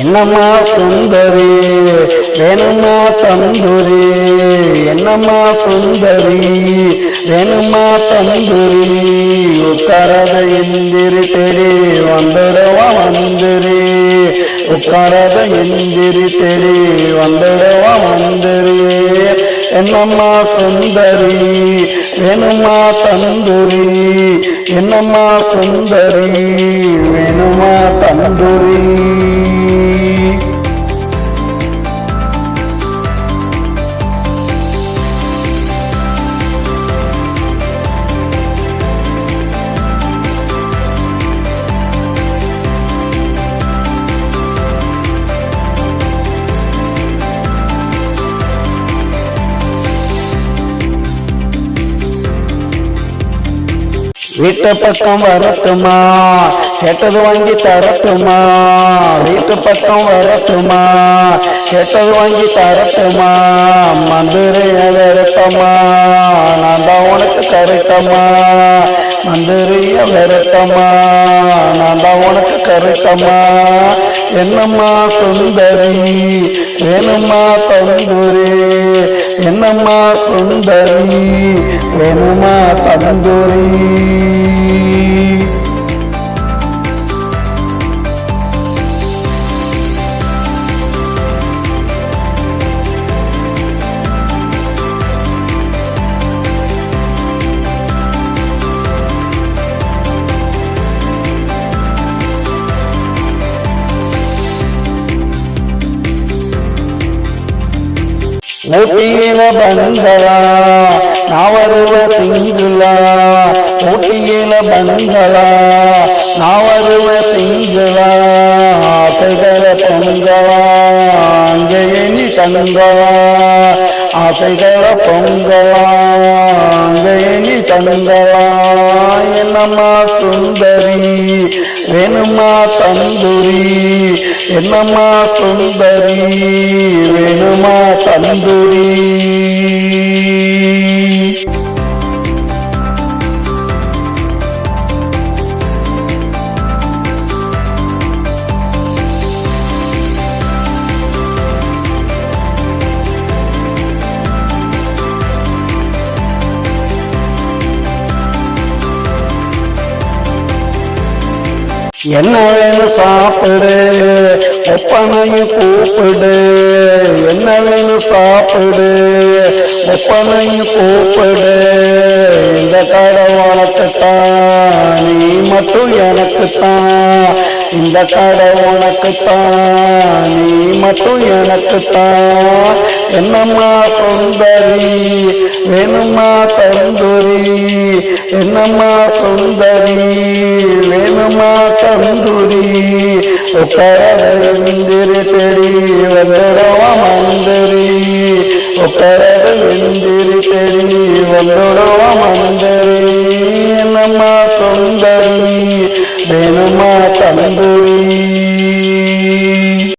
என்னம்மா சுந்தரி? வேணுமா தந்துரி? என்னம்மா சுந்தரி? வேணுமா தந்துரி? உட்காரத எந்திரி தெரி வந்துடவா வந்துரி. உட்காரத எந்திரி தெரி வந்துடவா வந்துரி. என்னம்மா சுந்தரி? வேணுமா தந்துரி? என்னம்மா சுந்தரி? வேணுமா தந்துரி? வீட்டு பக்கம் வரட்டுமா? கெட்டது வாங்கி தரட்டுமா? வீட்டு பக்கம் வரட்டுமா? கெட்டது வாங்கி தரட்டுமா? மந்திரிய விரட்டமா நான் தான் உனக்கு கரெக்டமா மந்திரிய விரட்டமா நான் தான் உனக்கு கரெக்டமா என்னம்மா சுந்தரி? வேணுமா தந்தூரி? என்னம்மா சுந்தரி? வேணுமா தந்தூரி ஊட்டியில பங்களா நான் வருவ சிங்களா ஊட்டியில பங்களா நான் வருவ சிங்களா ஆசைகள பொங்கலா அங்கேயே நீ தங்கலா ஆசைகள பொங்கலா அங்கேயே நீ தங்கலா. என்னம்மா சுந்தரி வேணுமா தந்துரி என்னம்மா சுந்தரி வேணுமா தந்துரி. என்ன வேணும் சாப்பிடு ஒப்பனையும் கூப்பிடு. என்ன வேணும் சாப்பிடு ஒப்பனையும் கூப்பிடு. இந்த கடை உனக்குத்தான் நீ மட்டும் எனக்குத்தான். இந்த கடை உனக்குத்தான் நீ மட்டும் எனக்குத்தான். என்னம்மா சுந்தரி வேணுமா தந்துரி என்னம்மா சுந்தரி வேணுமா தந்துரி. உட்காரந்திரி தெரி வந்துடவா மந்திரி? உட்காரந்திரி தெரி வந்துடவா மந்திரி? என்னம்மா சுந்தரி வேணுமா தந்துரி